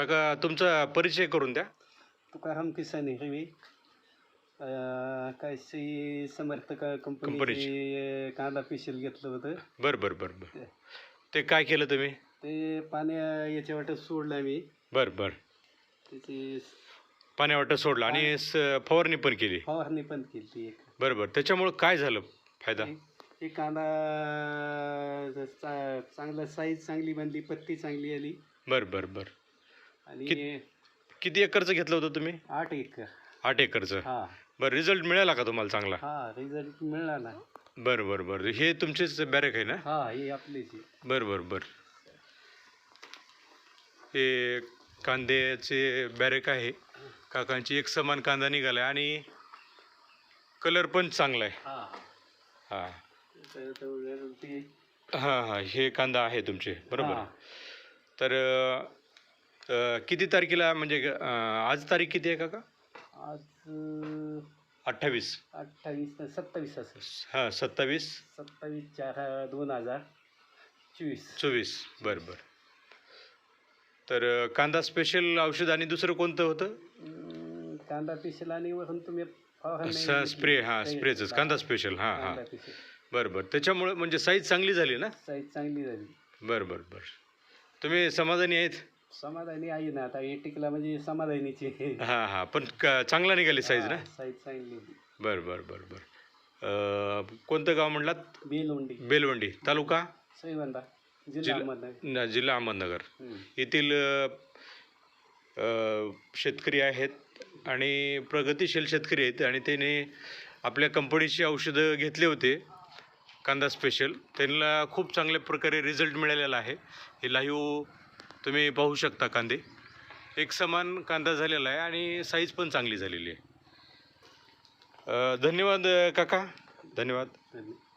काका तुमचा परिचय करून द्या. तुकाराम किसान हिरवी अं, काय श्री समर्थ क- कंपनीचे कांदा पेशल घेतलं होतं. बरं बरं बरं बरं. ते काय केलं तुम्ही? ते पाण्या याच्या वाटत सोडलं आम्ही. बरं बरं. त्याची पाण्यावाटं सोडलं आणि स- फवारणी पण केली. फवारणी पण केली ती एक. बरं बरं. त्याच्यामुळं काय झालं फायदा? हे कांदा चा- चांगला साईज चांगली बनली पत्ती चांगली आली. बरं बरं बरं. आणि किती एकरचं घेतलं होतं तुम्ही? आठ एकर. आठ एकरचं? हा. बरं रिझल्ट मिळाला का तुम्हाला चांगला? हा रिझल्ट मिळाला बरं बरं बरं. हे तुमचेच बॅरेक आहे ना? हा हे आपलीच आहे. बरं बरं बरं. हे कांद्याचे बॅरेक आहे. काकांची एक समान कांदा निघाला आणि कलर पण चांगला आहे. हा. हां. तर- तर ते हां हां. हे कांदा आहे तुमचे. बरोबर. हा. तर अं, किती तारखेला म्हणजे अं, आज तारीख किती आहे काका? आज अं, अठ्ठावीस. अठ्ठावीस सत्तावीस असेल. हां सत्तावीस. सत्तावीस चार दोन हजार चोवीस. चोवीस. बरं बरं. तर अं, कांदा स्पेशल औषध आणि दुसरं कोणतं होतं? अं, कांदा पेशल आणि वरून तुम्ही फवारणी स- घेतली. स्प्रे हां स्प्रेचंच. कांदा स्पेशल हां हां. कांदा पेशल बरं बरं. त्याच्यामुळं म्हणजे साईज चांगली झाली ना? साईज चांगली झाली. बरं बरं बरं. तुम्ही समाधानी आहेत? समाधानी आहे ना आता हे टिकला म्हणजे समाधानीची. हां हां पण क- चांगला निघाली साईज ना? साईज चांगली. बरं बरं बरं बरं. अं, कोणतं गाव म्हणलात? बेलवंडी. बेलवंडी. तालुका? सईवंदा जिल्हा जिल्हा- अहमदनगर. न- जिल्हा अहमदनगर. हम्म. येथील अ, अ, शेतकरी आहेत आणि प्रगतिशील शेतकरी आहेत आणि त्याने आपल्या कंपनीची औषधं घेतले होते. कांदा स्पेशल त्यांना खूप चांगल्या प्रकारे रिझल्ट मिळालेला आहे. हे लाईव्ह तुम्ही पाहू शकता कांदे. एक समान कांदा झालेला आहे आणि साईज पण चांगली झालेली आहे. धन्यवाद काका. धन्यवाद. धन्यवाद